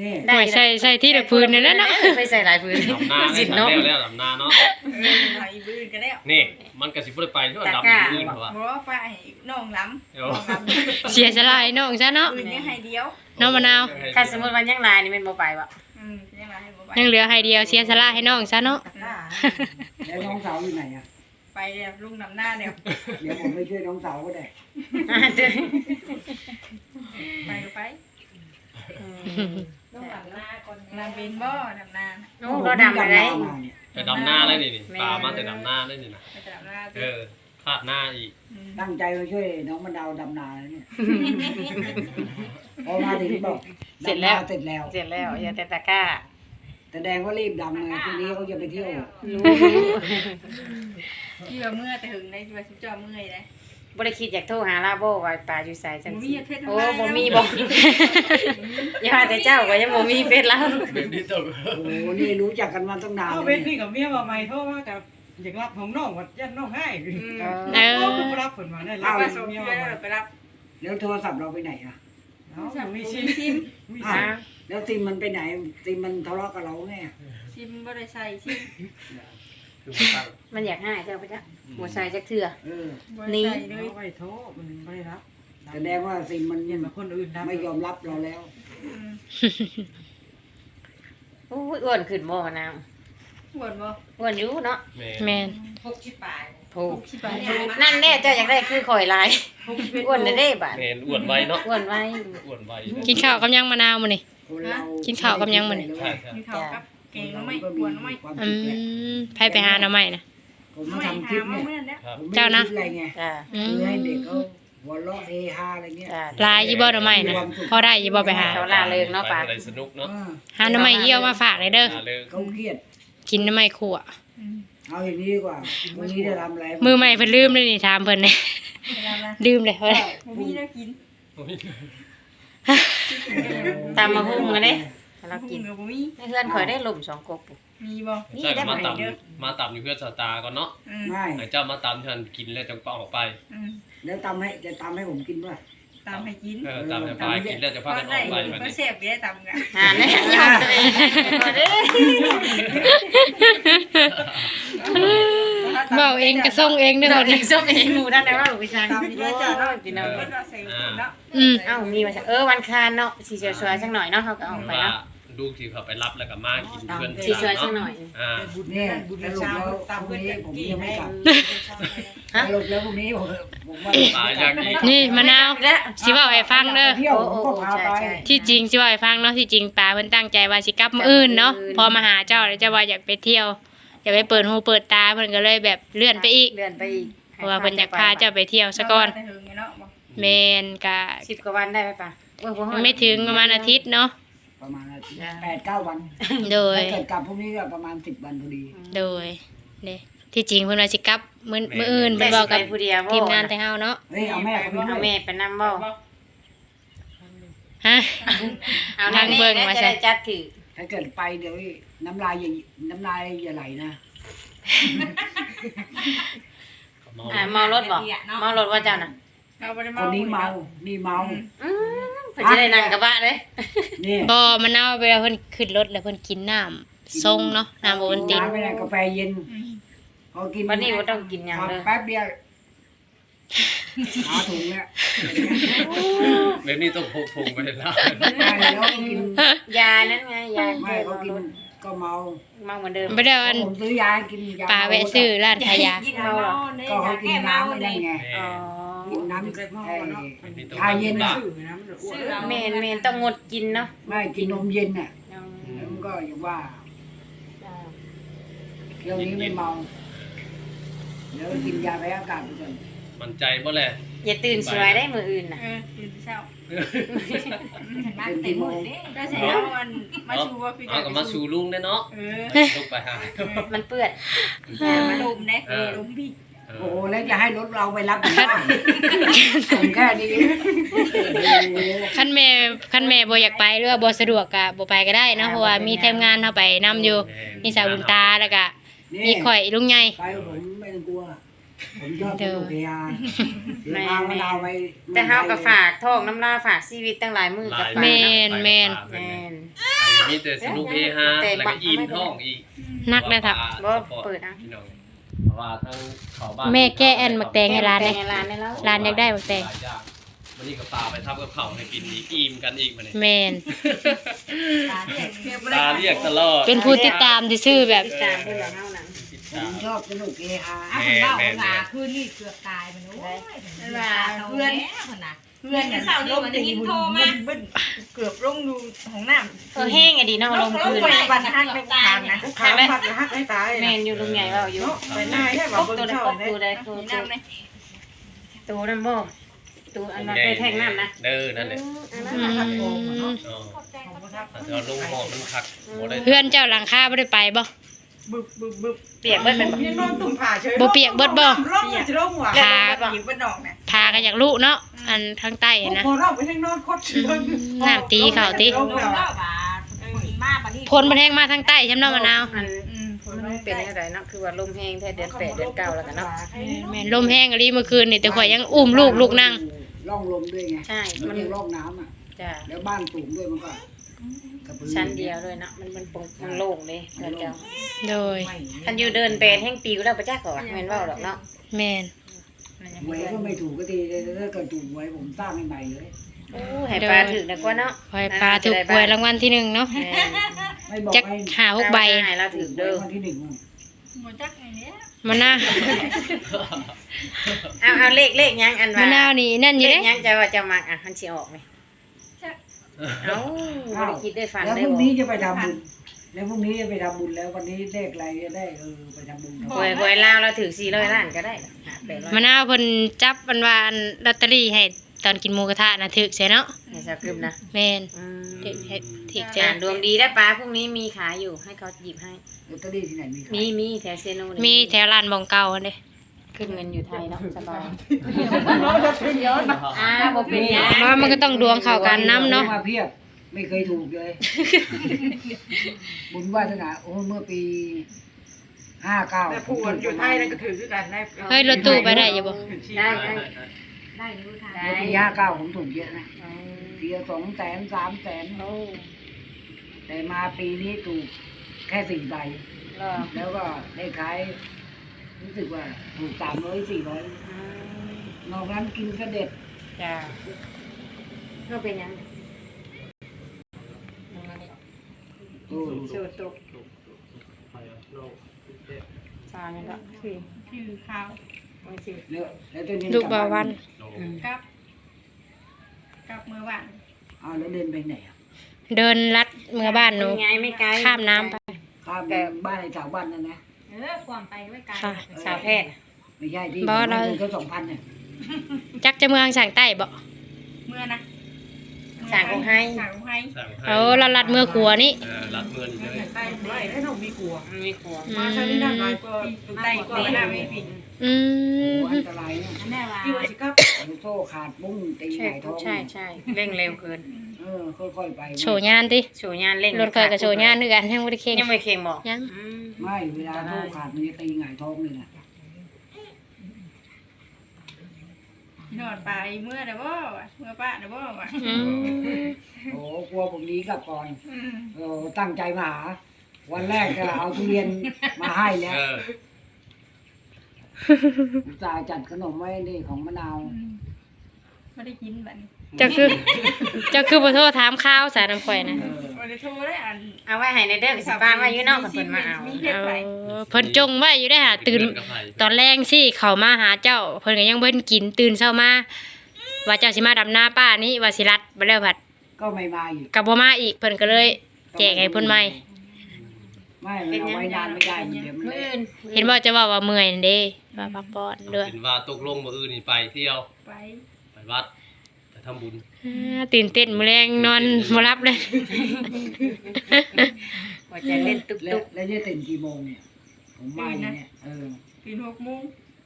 S3: นี่
S1: หน่วยใส่ใส่ที่ละพื้นนั่นแหละเนาะ
S2: ไปใส่หลายพื้น
S4: ดำหน้า
S2: สิ
S4: ได้
S2: น
S4: แล้ว
S2: เนาะ
S4: แล้วดำหน้าเนาะ
S5: เออหายปืนกันแล้ว
S4: นี่มันก็สิบ่ได้ไปด้วยดำอยู่อื่นเพราะว่า
S5: บอกว่าไปน้องล้
S4: เดี๋ยว
S1: เสียสลายน้องซะเนาะำ
S5: ปืนยังให้เดียว
S1: น้องมะนาว
S2: ถ้าสมมุติว่ายังหลายนี่แม่นบ่ไปบ่
S5: อืมยังไงให้บ่ไป
S1: ยังเหลือให้เดียวเสียสละให้น้องซะเนาะ
S3: แล้วน้องสาวอยู่ไหนอะ
S5: ไปลุงนำหน้าเดียว
S3: เดี๋ยวผมไปช่วยน้องสาวก็ได้
S2: อ่าเด้อ
S5: ไปก็ไป
S2: อืม
S5: นางบินบ่นำหน้า
S2: โอ้เราดำอะไร
S3: มาเนี่ย
S4: แต่ดำหน้าได้นี่นี่ปลามาแต่ดำหน้าได้นี่นะ
S5: ไปนำหน้า
S4: เออคาดหน้าอีก
S3: ตั้งใจมาช่วยน้องมะนาวดำนาแล้วเนี่ยพอมาถึงบอกดำนาเสร็จแล้ว
S2: เสร็จแล้วอย่าแต่ตะกร้า
S3: แสดงว่ารีบดำไงพรุ่งนี้เขาจะไปเที่ยว
S5: ที่ว่าเมื่อแต่หึงได้ที่ว่าชุบจอเมื่อยได้
S2: บ่ได้คิดอยากโทรหาลาโบว่าปลาอยู่ไสจัง
S5: บ่มี
S2: ซี่
S5: เฟซ
S2: โอ้บ่มีบ่อย่าว่าแต่เจ้าก็ยังบ่มีเฟซแล้ว
S4: แบบนี้ต้อง
S3: โอ้โหนี่รู้จักกันมาตั้งนาน
S6: เอา
S3: แล้ว
S6: เว้น
S3: เนี่ย
S6: นี่กับเมียว่าไม่โทษว่ากับอยากรับของน้องว่ายันน้องให้
S2: เออ
S1: เออ
S6: โอ้คือบ่รับผลมาได้รั
S5: เอา
S6: บ
S5: ไป
S6: ว่า
S5: ส่ง
S6: เมีย
S5: เพื่
S6: ว่า
S5: อนไปรับ
S3: แล้วโทรศัพท์เราไปไหนอะ
S6: เอ้ามีชิม
S5: ซิม
S6: มี
S3: อ้า
S6: ชิ
S3: ว
S6: ม
S3: แล้วซิมมันไปไหนซิมมันทะเลาะกับเราไง
S5: ซิมบ่ได้ใส่ซิม
S4: คือบ่ตั้ง
S2: มันอยากให้เจ้าพระเจ้าบ่ใส่จักเทื่อ
S3: เออ
S5: บ่ได้ใส่เลย
S6: เอาไปโทษมันไม่ได้รับ
S3: แสดงว่าซิมมัน
S6: เย็นมาคนอื่นรับ
S3: ไม่ยอมรับเราแล้ว
S2: โอ้ยอ้วนขึ้นบ่นาง
S5: ปวดบ่
S2: อ้วนอยู่เนาะ
S4: แม่
S1: แม่น
S5: 60บาท
S2: ถูก
S5: 60บาท
S2: นั่นแน่เจ้าอยากได้คือข่อยหลายอ้วนได้เด้บาด
S4: แม่นอ้วนไว้เนาะ
S2: อ้วนไว้
S4: อ้วนไว้
S1: กินข้าวกับยังมะนาวมื้อนี่
S3: คนเรา
S1: กินข้าวกับยังมื้อนี่
S4: ใช่ใช่
S5: มีข้าวกับ แกงหน่อไม้
S3: ก็
S5: ปวนหน่อไม้
S3: ความ
S1: อื
S3: ผิดแหละ
S1: มไผไปหาหน่อไม้นะ
S3: ผม
S5: หน่
S3: มา
S5: อไม้
S3: ทำคลิ
S5: หา
S3: ป
S5: มา
S3: เนี่ย
S5: เมื่อนั้นเนี่ย
S4: ครับ
S3: ผมไม่
S1: เจ้านะ
S3: คิดอะไรไง
S2: จ้า
S1: อืม
S3: คือให้เด็กเขาหัวเราะเฮฮาอะไรเงี้ย
S2: จ้า
S1: ลายยี่บ่หน่อไม้นะพอได้ยี่บ่ไปหา
S2: เขาล่าเริงเนาะปลา
S4: ไปอะไรสนุกเนาะ
S3: เออ
S1: หาหน่อไม้เยี่ยวมาฝากเลยเด้อ
S4: ล่าเริง
S3: เขาเครียด
S1: กินหน่อไม้ขั่ว
S3: เอาอย่างนี้ดีกว่าวันนี้จะทำอะไร
S1: มือใหม่เพิ่นลืมเลยนี่ถามเพิ่นเนี่ย
S5: เวลาละ
S1: ลืมเลยเพิ่น
S5: บ่มีได้กิน
S2: ตามมาหุ้มกันเด้ เรา
S5: กิ
S2: กิ
S5: น
S2: น
S5: ก็บ่มี
S2: ให้เพื่อนข่อยได้ลมสองกบปุ๊บ
S5: มีบ่
S2: นี่
S4: ใช่
S2: ได้
S4: มา
S2: ไหม
S4: ตำมาตำอยู่เพื่อนสตาร์ก่อนเนาะ
S5: อืม
S3: ไม่
S4: ให้เจ้ามาตำที่มันกินแล้วจังเปาออกไป
S5: อืม
S3: แล้วตำให้จะตำให้ผมกินด้วย
S5: ตามให้กิน
S4: เออตำให้ปลายกินแล้วจะ
S5: พ
S4: พา
S5: อ
S4: กันอ
S5: ได้
S4: อกไปแบบ
S5: ก็
S4: นี้
S5: แซ่บได้ตามกัน
S2: อ่าเนี่ยยอมตัวเองมาเด้อ
S1: เว้าเองก็ส่งเองเด้อ
S2: เรา
S1: เพิ่น
S2: เองส้มเองหมูท่านได้ว่าหลูกพิชาง
S5: ตามที่ว่าจะเนาะ
S2: กิน
S5: เนาะ
S2: เอา
S5: ก็ใส่คนเนาะ
S1: อืม
S2: เอ้ามีมาเออวันคานเนาะสีสวยๆสักหน่อยเนาะเขาก็เอาไป
S4: ว่า
S2: เนาะ
S4: ลูกที่เขาไปรับแล้วก็มากินเพื่อน
S2: สีสวยสักหน่อย
S4: อ่า
S3: เนี่ย
S6: บุญ
S3: สรุป
S6: เช้า
S3: แล้วพ
S6: ตาม
S3: รุ่ง
S6: เพื่อน
S3: นี้
S6: กัน
S3: ผม
S6: กี่
S3: ยังไม่
S6: ให้
S3: กลับ
S2: ฮะ
S3: สรุปแล้วพรุ่งนี้ผมผมว่า
S4: ปลาอยากอีก
S1: นี่มะนาว
S2: แล้ว
S1: สิเว้าให้ฟังเด้อ
S3: เที่ยวผมก็พาไป
S2: ใช่
S1: ที่จริงสิเว้าให้ฟังเนาะที่จริงปาเพิ่นตั้งใจว่าสิกลับมื้ออื่นเนาะพอมาหาเจ้าแล้วเจ้าว่าอยากไปเที่ยวอยากไปเปิดหูเปิดตาเพิ่นก็เลยแบบเลื่อนไปอีก
S2: เลื่อนไปอีก
S1: เพราะว่าเพิ่นอยากพาเจ้าไปเที่ยวซะก่อน
S5: แต่ถึงเนาะบ่
S1: แม่นก็
S2: สิบกว่าวันได้ไหมป่ะโอ้ยบ่ฮอด
S1: ไม่ถึงประมาณอาทิตย์เนาะ
S3: ประมาณอาทิตย์แปดเก้าวัน
S1: โดย
S3: ถ้าเกิดกลับพรุ่งนี้ก็ประมาณสิบวันพอดี
S1: โดยเด้ที่จริงเพิ่นว่าสิกลับมื้อมื้ออื่นเพิ่นบอกกับ
S2: แต่สิไปผู้เดียวบ่
S1: ทีมงานแต่เฮาเนาะ
S3: เฮ้ยเอาแม่เขาไปด้
S2: เอา
S3: วย
S2: แม่ไปนำบ่
S1: ฮะ
S2: เอา
S1: ทางเบิ่ง
S2: แน่
S1: ว่า
S2: จะ
S1: ใช่
S2: ได้จัดถือ
S3: ถ้าเกิดไปเดี๋ยวน้ำลายอย่าน้ำลายอย่าไหลนะ
S4: เมา
S2: อ่าเมารถบ่เมารถว่าเจ้าน่ะ
S5: เราบ่ได้
S3: ค
S5: เมาน
S3: นี้เมา นี่เมา
S2: อืมเพิ่นจะได้นั่งกระบะเด้
S3: นี่
S1: บ่มันเอาเวลาเพิ่นขึ้นรถแล้วเพิ่นกินน้ำทรงเนาะน้ำโอวัลติน
S3: น้ำไม่ได้กาแฟเย็นพอกิน
S2: วันนี้บ่ต้องกินหยัง
S3: พอ
S2: เด้อ
S3: แป๊บเดียวหาถุงเนี่ย
S4: แบบนี้ต้องพกพุงไปแล้ว
S3: ไม่แล้วกิน
S2: ยานั่นไงยา
S3: ไม่เขากินก็เมา
S2: เมาเหมือนเดิม
S1: บ่ได้อัน
S3: ผมซื้อยากินยา
S1: ปลาแวะซื้อร้านขายยา
S5: กินเมาเนี่ย
S3: ก็เขากิน
S5: แก้เมา
S3: น้ำไม่ได้
S5: เนี่ย
S3: ไง
S2: อ๋อ
S3: กินน้ำ
S6: เกิดเมา
S3: ไอ้
S6: เนาะ
S3: ชาเย็นน่ะ
S6: สื่อนะมันอ้วน
S2: แม่นแม่นต้องงดกินเนาะ
S3: ไม่กินนมเย็นน่ะ
S2: อ๋อ
S3: แล้วมันก็อย่างว่าเรื่องนี้ไม่เมาเดี๋ยวกินยาแพ้อากาศไปก่อน
S4: มันใจบ่แหละ
S2: อย่าตื่นสวยได้มื้ออื่นน่ะ
S5: เออตื่นเช้า
S3: เป็นกี่โมง
S5: ก็ใช่เอาอันมาชูว่าคือ
S4: เอาก็มาชูลุงได้เนาะ
S5: เออ
S4: ลุกไปหา
S2: มันเปื้อน
S5: มาลุมเด้
S4: เออ
S5: ลุมพี่
S4: เอ
S3: โอ้
S4: อ
S3: โหแล้วจะให้รถเราไปรับถึงบ้านผมแค่นี้โอ้โห
S1: คันแม่คันแม่บ่อยากไปหรือว่าบ่สะดวกก็บ่ไปก็ได้เนาะเพราะว่ามีทีมงานเฮาไปนํอยู่ มีสาวบุญตาแล้วก็มีข่อยลุงใหญ่
S3: ไปผมไม่ต้องกลัวผมชอบสนุกเฮฮาเดี๋ยว
S2: แม่
S3: พามาดาวไป
S2: แต่เฮาก็ฝากท้องน้ำลาฝากชีวิตตั้งหลายมื้อกับ
S1: แม่
S2: ป้าเนาะ
S1: นแม่น
S2: แม่น
S4: ไปมีแต่สนุกเฮฮาแล้วก็อิ่มท้องอีก
S1: นักเลยครับ
S2: บ่เปิดนะ
S4: พี่น้อง เพราะว่าทั้งเขาบ้าน
S1: แม่แก้แอนหมักแตงให้ร้าน
S2: แก
S1: เด้
S2: งให้ร้านได้แล้ว
S1: ร้านอยากได้หมักแตง
S4: หลายอย่างวันนี้ก็ปลาไปทับกับเขาวให้กินอีกอิ่มกันอีกมาเนี่ย
S1: แม่น
S4: ตาเรียกตลอด
S1: เป็นผู้ติดตามซื่อๆแบบ
S2: ติดตามเพิ่นว่าเฮานั่น
S4: ติด
S3: ผ
S4: ตาม
S3: มชอบสนุกเฮฮา
S4: แม่แม่แม่
S7: คืนนี่เกือบตายมันโอ้ย
S5: ว่าเพื่
S7: เพื่
S5: อ
S7: อนนคนน่ะ
S5: เพื่อนเสาร์นี้มันจะยินโทรมาเกือบลงดูของน้ำ
S2: เออแห้งอะดีเนาะลงคืน
S5: ไปวันหักไปทานนะ
S6: ขาพัดแล้วหักให้ตาย
S2: แม่นอยู่ลุงใหญ่เว่าอยู่
S6: เนาะไปหน้าแค่ว่า
S2: ปก
S6: เบิ่ง
S2: ตัวใด
S6: เท่า
S2: ปก
S6: ได้
S2: ตัวใดตัว
S5: น้ำเลย
S2: ตัวนั้นบ่ตัวอันนั้นไปแทงน้ำนะ
S4: เด้อนั่นแหละ
S2: อันนั้น
S1: อื
S2: น่ะครับ
S1: ม
S4: อ๋อถ้าลงหมอกมันคักบ่ได้
S1: เพื่อนเจ้าหลังคาบ่ได้ไปบ่
S6: บึบบึบบึบ
S2: เปียกเบิดเป็นบ่
S6: ยังนอนตุ่มผ่าเฉย
S1: บ่เปียกเบิดบ่
S6: ร้องจะร้องหัว
S1: ขา
S5: อยู่บนนอกเนี่ย
S1: ผพาก็อยากรู้เนาะอันทางใต้อะนะ
S6: พอเราไปทางโนอนคด
S1: อืมน้ำตีเขาติ
S7: ลงแล้วว่าคนมาบัดนี้
S1: พลมันแห้งมาทางใต้ใช่ไหมมะนาว
S2: อัน
S5: อืมฝน
S2: มัน
S5: มัน
S2: เป็นอะไรเนาะคือว่าลมแห้งแท้เดือนแปดเดือนเก้าแล้วกันเนาะ
S1: แม่นลมแห้งอะไรเมื่อคืนนี่แต่ข่อยยังอุ้มลูกลูกนั่ง
S3: ร่องลมด้วยไง
S2: ใช่
S3: มั
S2: มันน
S3: เรียกร่องน้ำอะ
S2: จ้ะ
S3: แล้วบ้านสูงด้วยมันก็ก ระพือ
S2: ชั้นเดียวด้วยเนาะมันมันปงมันโล่งเลยเดือนเจ้า
S1: โดย
S2: ท่านอยู่เดินเป็นแห้งปิวแล้วประจักษ์ก่อนแม่นเว่าหรอกเนาะ
S1: แม่น
S2: มันยัง
S3: หวยก็ไม่ถูกก็ดีเลยถ้าเกิดถูกหวยผมสร้างให้ใหม่เลย
S2: โอ้ให้ปลาถึกนะกว่าเนาะ
S1: ข่อยปลาถูกหวยรางวัลที่หนึ่งเนาะ
S2: แม่
S3: ไม่บอก
S1: จัก
S3: ให้
S1: หาหกใบ
S2: ให้เราถึก
S3: เดิ
S2: เด้อ
S3: วันที่หนึ่ง
S5: หมดจักไอ้เนี้ย
S1: มะนาว
S2: เอาเอาเลขเลขยังอันว่ามะ
S1: นาวนี่นั่นอยู่
S2: เล
S1: เด้
S2: ขยังจะว่าจะมักอะมันสิออกไหม เอ้าบ่ได้คิดได้ฝัน
S3: แล้ว
S2: ได้
S3: พรุ่ง
S2: บ่
S3: นี้จะไปทำบุญแล้วพรุ่งนี้จะไปทำบุญแล้ววันนี้เลขอะไรจะได้เออไปทำบุญ
S2: หวยหวยลาวเราถือ400ล้านก็ได้หาแปดร้อย
S1: มะนาวเพิ่นจับวันวาอันลอตเตอรี่ให้ตอนกินหมูกระทะน่ะถึกใช่เนาะ
S2: ให้สักกึมนะ
S1: แม่น
S2: อืม
S1: ถึกให้ถึก
S2: จา
S1: จ้ะ
S2: นดวงดีได้ปลาพรุ่งนี้มีขายอยู่ให้เขาหยิบให้
S3: ลอตเตอรี่ที่ไหนมีขาย
S2: มีมีแถวเซโนนี่
S1: มีแถวร้านบองเก่าอันเด้
S2: ขึ้นเงินอยู่ไทยเนาะสบาย
S4: อ่า
S2: อ่าบ่เป็นหยัง
S1: ว่ามันก็ต้องดวงเข้ากันน้ำเนาะ
S3: มาเพียบไม่เคยถูกเลย บุญวาสนาโอ้เมื่อปีห้าเก้า
S6: แต่ผู้คนอยู่ไทยนั่นก็ถือคือกันได้
S1: เฮ้ยรถตู้ไปได้อยู่บ่
S2: ได้ได้
S7: ได้รู้ทาง
S3: ปีห้าเก้าผมถูกเยอะนะปีละสองแสนสามแสน
S2: โอ้
S3: แต่มาปีนี้ถูกแค่สี่ใบ แล้วก็ได้ขาย รู้สึกว่าถูกสามร้อยสี่ร้อย
S2: อืม
S3: นอกนั้นกินกระเด็ด
S2: จ้าก็เป็นหยัง
S3: โอ้
S2: สูตรตุกซายังก็คือ
S5: คือข้าว
S2: โอ้ยสิ
S3: แล้วแล้วตัวนี้
S1: ลูกบาวัน
S5: กับกับมือว่าน
S3: อ้าวแล้วเดินไปไหนอะ
S1: เดินลัดเมื่อบ้านหนู
S2: ไงไม่ไกล
S1: ข้ามน้ำไป
S3: ข้ามไปบ้านในชาวบ้านนั่นนะ
S7: เออความไปไว้ไกล
S1: ค่ะ
S2: สาวแพทย์
S3: ไม่ใช่ที่
S1: บ่เรา
S3: เงินเขาสองพันเนี่ย
S1: จักจะเมืองสั่งใต้บ่
S5: เมื่อนะ
S2: สางของให้
S5: สางของให้
S4: สั่งให้
S1: เอาเราลัดเมื่อขัวนี่
S4: เออรับเงินเลย
S6: ใต้ไร่ให้เรามีกลัว
S2: มันมีครัว
S1: อื
S6: มาชาตินั้นหลาย
S1: ม
S6: ก็ใต้ก็ไม่น่ามีปี
S1: อื
S3: โอ้
S1: ม
S3: อันตรายเนี่ย
S7: อันแน่ว่า
S6: ที่ว่าสิครับ
S3: ลูกโซ่ขาดบุ้งตีห
S2: ใช่
S3: งายท้อง
S2: ใช่ใช่เร่งเร็วเกิน
S3: เออค่อยๆไป
S1: โชว์งานติ
S2: โชว์งานเร่ง
S1: รถเคยกับโชว์งานด้วยกันยังบ่ได้เข่ง
S2: ยังไม่เค็งบอก
S1: ยัง
S2: อืม
S3: ไม่เวลาโซ่ขาดมันจะตีหงายท้องเลยนะ
S5: นอนไปเมื่อเด้อบ่วะเมื่อป้าเด้อบ่วะ
S1: อืม
S3: โอ้กลัวผมหนี้กลับก่อน
S5: อืม
S3: โอ้ตั้งใจมาหา วันแรกจะเอาทุเรียนมาให้แล้ว
S4: เออ
S3: อุตส่าห์จัดขนมไว้นี่ของมะนาว
S5: ไม่ได้กินบัดนี้
S1: เจะคือเจะคือบ่โทรถามข่าวสารน้ำข่อยนะ
S3: เออ
S5: บ่ได้โทรได้อัน
S2: เอาไว้ให้ในเด้อกับสิป้าไว้อยู่นอกกับเพิ่นมาเอา
S5: เอา
S1: เพิ่นจงไว้อยู่ได้อหาตื่น ตอนแรกสิเขามาหาเจ้า เพิ่นก็ยังเบิ่นกินตื่นเช้ามาว่าเจ้าสิมาดำนาป้านี่ว่าสิรัดบ่แล้วผัด
S3: ก็ไม่มาอีก
S1: กับบ่มาอีกเพิ่นก็เลย แจกให้เพิ่นใหม่
S3: ไม่มันเอาไว้นานไม่ได้เดี๋ยวมันเล
S2: ย
S1: เห็นบ่จะว่าว่าเมื่อยนั่นเด้ว่าพักผ่อนด้วย
S4: เห็นว่าตกลงมื้ออื่นนี่ไปเที่ยว
S5: ไป
S4: ไปวัด ทำบุญ
S1: อ่าตื่นเต้นมื้อแรงนอนบ่หลับเลย
S2: หัวใจเล่นตุ
S3: แล้ว
S2: ก
S3: แล้วจะตื่นกี่โมงเนี่ย ผมมาอย่างเนี่ยเออ
S5: ตื่นหกโมง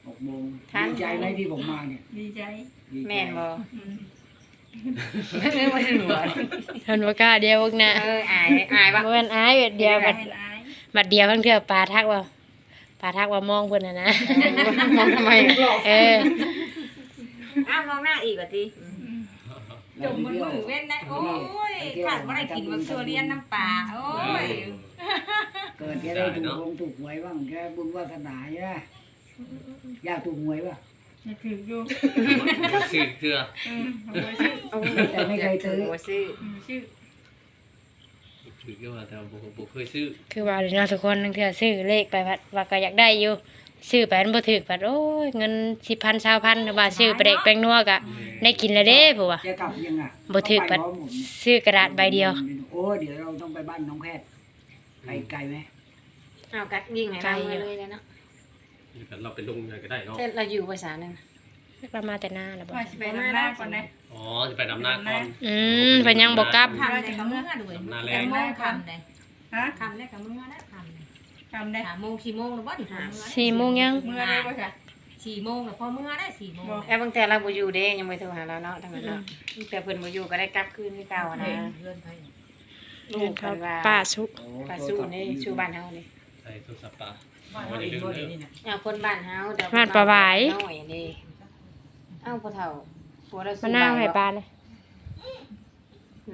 S3: หกโมงดีใจไหมที่ผมมาเนี่ย
S5: ดีใจ
S3: ดีใจ
S2: ๆแม่นบ่
S5: อืม
S2: เออบ่ถึงหัว
S1: เพิ่นบ่กล้าเดียวพวกน่ะ
S2: เอออายอายบ่
S1: บ่แม่นอายเวทเดียวบัด
S5: เห็นอาย
S1: บัดเดียวเพิ่นคือปลาทักว่าปลาทักว่ามองเพิ่นน่ะนะ
S2: มองทำไม
S1: เออ
S2: อ้าวมองหน้าอีกว่าติ
S5: จมมือมือเว้นได้โอ้ยขาดว่าได้กินบักโซเลียนน้ำปลาโอ้ย
S3: เกิดจะได้ถูกลงถูกหวยบ้างแค่บุญวาสนาใช่ไหมอยากถูกหวยป่ะ
S5: อย่าถืออยู่
S4: ซื้อเทื่อ
S5: อืมเอาไว้ชื่อ
S3: แต่ไม่เคยซื้อ
S2: หัวซื้อ
S5: อืมชื่อ
S4: ถือก็ว่าแต่บ่บ่เคยซื้อ
S1: คือว่าเลยเนาะทุกคนนั่นคือซื้อเลขไปพัดว่าก็อยากได้อยู่ ซื้อไปมันบ่ถูกพัดโอ้ยเงิน10,000 20,000หรือว่าซื้อไปเด็กแป้งนัวก็ได้กินแล้วเด้ผัว
S3: จะกลับยังอะ
S1: บ่ถูก
S3: ปั
S1: ปั
S3: ด
S1: ดซื้อกระดาษใบเดียว
S3: โอ้เดี๋ยวเราต้องไปบ้านน้องแพทย์ไปไกลไหม
S2: เอากัดยิงให้เราเลยเลยเนาะ
S4: อยู่กันเราไปลงยังไงก็ได้เนาะ
S2: แต่เราอยู่ภาษานึง
S1: ประมาณแต่หน้าแล้วบ่
S5: ว่าสิไปทำหน้าก่อนนะ
S4: อ๋อจะไปดำนาก่อน
S1: อืมเพิ่นยังบ่กลับ
S7: ทำได้กับมือด้วยแต่โมงคำเลย
S5: ฮะ
S7: คำได้กับมือนะคำเลย
S5: ทำได้
S7: สามโมงสี่โมงหรือว่าถึง
S1: สี่โมงยัง
S5: เมื่อได้ป่ะจ๊ะ
S7: สสี่โมงแล้วพอเมื่อได้สี่โมง
S2: แล้วบางแต่เราบ่อยู่เด้ยังไม่โทรหาเราเนาะทั้งนั้นเนาะแต่เพิ่นบ่อยู่ก็ได้กลับคืนที่เก่าอะนะ
S6: เพื่อนไทย
S2: ลูกเพิ่นว่า
S1: ป้าสุ
S2: ป้าสู้นี่ชูบ้านเฮานี่
S4: ใส่โทรศัพท์ปลา
S6: บ้าน
S4: เอา
S6: เรา
S4: ไว้
S6: เอง
S4: ดึง
S6: บ่
S4: เด้
S6: ได้
S4: อ
S6: นี่น่ะ
S2: เอาคนบ้านเฮาแต่
S1: บ้านประวาย
S2: น้อยนี่เอ้าพ่อเฒ่าผัวเรา
S1: มานั่งให้ปลาเลย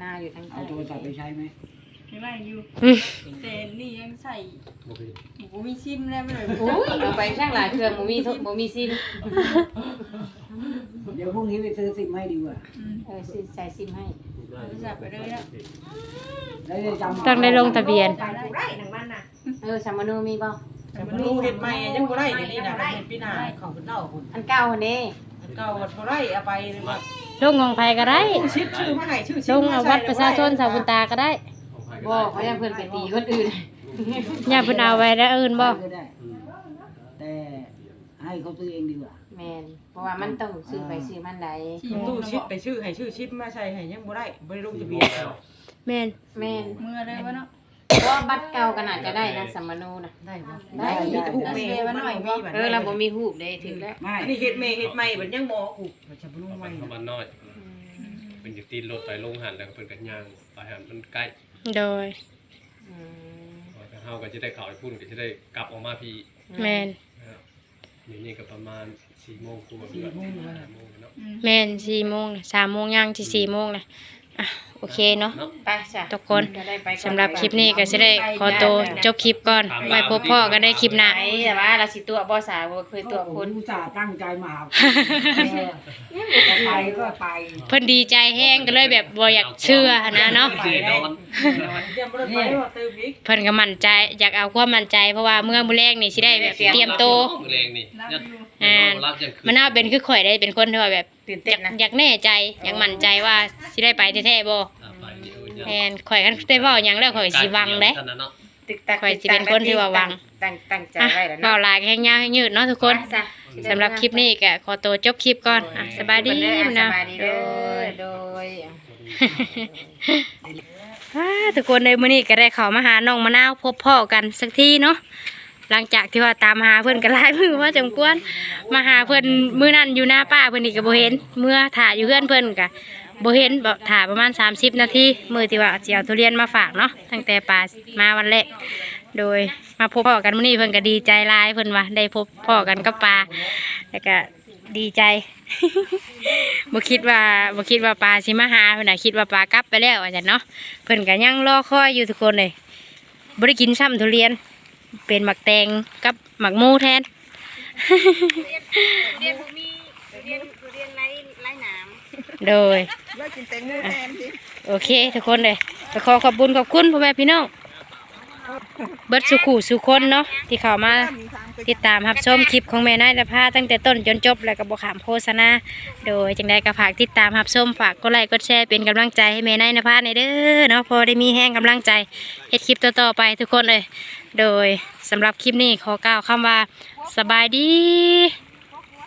S2: นาอยู่ทาง
S3: เอาโทรศัพท์ไปใช้ไหม
S5: ไม่ไรอยู่
S1: อืม
S5: แต่นี่ยังใส่
S4: บ่มี
S5: บ่มีชิมแล้วไม่เลย
S2: โอ้ยเอาไปช่างหลายเครื่องบ่มีโทบ่มีซิม
S3: เดี๋ยวพรุ่งนี้ไปซื้อซิมให้ดีกว่า
S2: เออซิใส่ซิมให้
S5: จับไปเลยนะ
S3: แล้วจะจำ
S1: ต้องได้ลงทะเบียน
S7: ไปกูได้หนังมันน่ะ
S2: เออสามโนมีบ่
S6: แต่มันรู้เฮ็ดใหม่ยังบ่ได้เดี๋ยวนี้น่ะเฮ็ดปีหน้าของเพิ่นเล่าพุ่น
S2: อันเก่าหั่นเด้
S6: อันเก่าวัดบ่ได้เอาไปเลยว่า
S1: ลงของไผก็ได้
S6: ชิดชื่อมาให้ชื่อ
S1: ลงเอาวัดประชาชนสาวบุญตาก็ได้
S2: บ่เขายังเพิ่นไปตีคนอื่น
S1: อย่าเพิ่นเอาไว้แล้วอื่นบ่
S3: ก็ได้แต่ให้เขาซื้อเองดีกว่า
S2: แม่นเพราะว่ามันต้องซื้อไปซื้อมันได้
S6: ตู้ชิดไปชื่อให้ชื่อชิปมาใส่ให้ยังบ่ได้บ่ได้ลงทะเบียน
S1: แม่น
S2: แม่น
S5: เมื่อได้วะเนาะ
S2: เพราะว่าบัตรเก่าก็น่าจะได้นะสามโนน่ะ
S6: ได้บ่
S2: ได้
S6: มีแต่ฮูกแม่มันหน่อยมีบัด
S2: เออเราบ่มีรูปเด้ถึงแล้ว
S3: ไม่
S6: อันนี้เฮ็ดแม่เฮ็ดใหม่บัดยังบ่ฮูกมันจะบ่รู้
S4: เอา
S6: ให
S4: ไป
S6: ม่
S4: เข้ามาน้อยเพิ่นจะตีนรถไปลงหันแล้วก็เพิ่นก็ย่างไปหันมันใกล้
S1: โดย
S2: อืม
S4: เฮาก็จะได้เข้าไปพุ่นก็จะได้กลับออกมาพี่
S1: แม่น
S4: นะครับอยู่นี่ก็ประมาณ4โมงกว่า
S6: สี่
S4: เดือน
S6: โมงแล้ว
S4: โมงเนาะ
S1: แม่นสี่โมงสามโมงย่างที่สี่โมงนะ อะโอเคเนาะ
S4: เนาะ
S2: ไปจ้ะ
S1: ทุกคน
S2: จะได้ไปก่อน
S1: สำหรับคลิปนี้ก็จะได้ขอตัวจบคลิปก่อนไว้พบพ่อกันได้คลิปหน้า
S2: ไหนแต่ว่าเราสิตัวบ่สาวบ่เคยตัวคน
S3: อุตส่าห์ตั้งใจมาหาจะไปก็ไป
S1: เพิ่นดีใจแห้งก็เลยแบบบ่อยากเชื่อหั้นนะเนาะ
S4: สิได้นอน
S6: ยังบ่ได้ไปว่าเติมอีก
S1: เพิ่นก็มั่นใจอยากเอาความมั่นใจเพราะว่าเมื่อมื้อแรกนี่สิได้แบบเตรียมโตว
S4: มื้อแรงนี่ ยัด
S1: อ่า
S4: รับยันคืน
S1: มันน่าเป็นคือข่อยได้เป็นคนที่ว่าแบบ
S2: ตื่น
S1: อ
S2: เต้
S1: ยานก
S2: นะ
S1: อยากแน่ใจอยากมั่นใจว่าสิได้ไปแท้ๆบ่
S4: อ่าไปนี่เออยัง
S1: แม่นข่อยกันได้เว้าหยังแล้วข่อยสิวังเด้
S4: ท่านนั้นเนาะ
S2: ตึกตัก
S1: ข่อยสิเป็นคนที่ว่าวัง
S2: ตั้งตั้งใจ
S1: อะ
S2: ไว้แล้ว
S1: เว้า
S2: เนาะ
S1: หลายแห้งยาวแห้งยืดเนาะทุกคน
S2: จ้ะ
S1: สำหรับคลิปนี้ก็ขอตัวจบคลิปก่อนอะสบายดี
S2: เพิ่นเด้อ
S1: นะ
S2: สบายดีเด้อโดย
S1: อ่าทุกคนในมื้อนี้ก็ได้เข้ามาหาน้องมะนาวพบพ่อกันสักทีเนาะ หลังจากที่ว่าตามหาเพื่อนกันหลายมือว่าจำกวนมาหาเพื่อนมือนั้นอยู่หน้าป้าเพื่อนอีกก็บ่เห็นเมื่อถ่ายอยู่เพื่อนเพื่อนก็บ่เห็นบ่ถ่ายประมาณ 30 นาทีมือที่ว่าสิเอาทุเรียนมาฝากเนาะตั้งแต่ป้ามาวันแรกโดยมาพบพ่อกันมื้อนี้เพิ่อนก็ดีใจลายเพิ่อนว่าได้พบพ่อกันกับป้าแล้วก็ดีใจบ่คิดว่าบ่คิดว่าปลาสิมาหาเพิ่นน่ะคิดว่าปลากลับไปแล้วว่าซั่นเนาะเพิ่นก็ยังรอคอยอยู่ทุกคนเลยบ่ได้กินซ้ำทุเรียน เป็นหมักแตงกับหมักหมูแทน
S5: เรียนบ่มีเรียนเรียนไรไรหนาม
S1: โดย
S5: ว่ากินแตงโมแทนสิ
S1: โอเค ทุกคนเลยก็ขอขอบคุญขอบคุณพ่อแม่พี่น้อง เบิดสุขุสุคนเนาะที่เข้ามาติดตามรับชมคลิปของแม่นายและพาตั้งแต่ต้นจนจบแล้วก็บ่ขามโฆษณาโดยจังใดก็ฝากติดตามรับชมฝากกดไลค์กดแชร์เป็นกำลังใจให้แม่นายนภาในเด้อเนาะพอได้มีแห้งกำลังใจเฮ็ดคลิปต่อๆไปทุกคนเลยโดยสำหรับคลิปนี้ขอกล่าวคำว่าสบายดี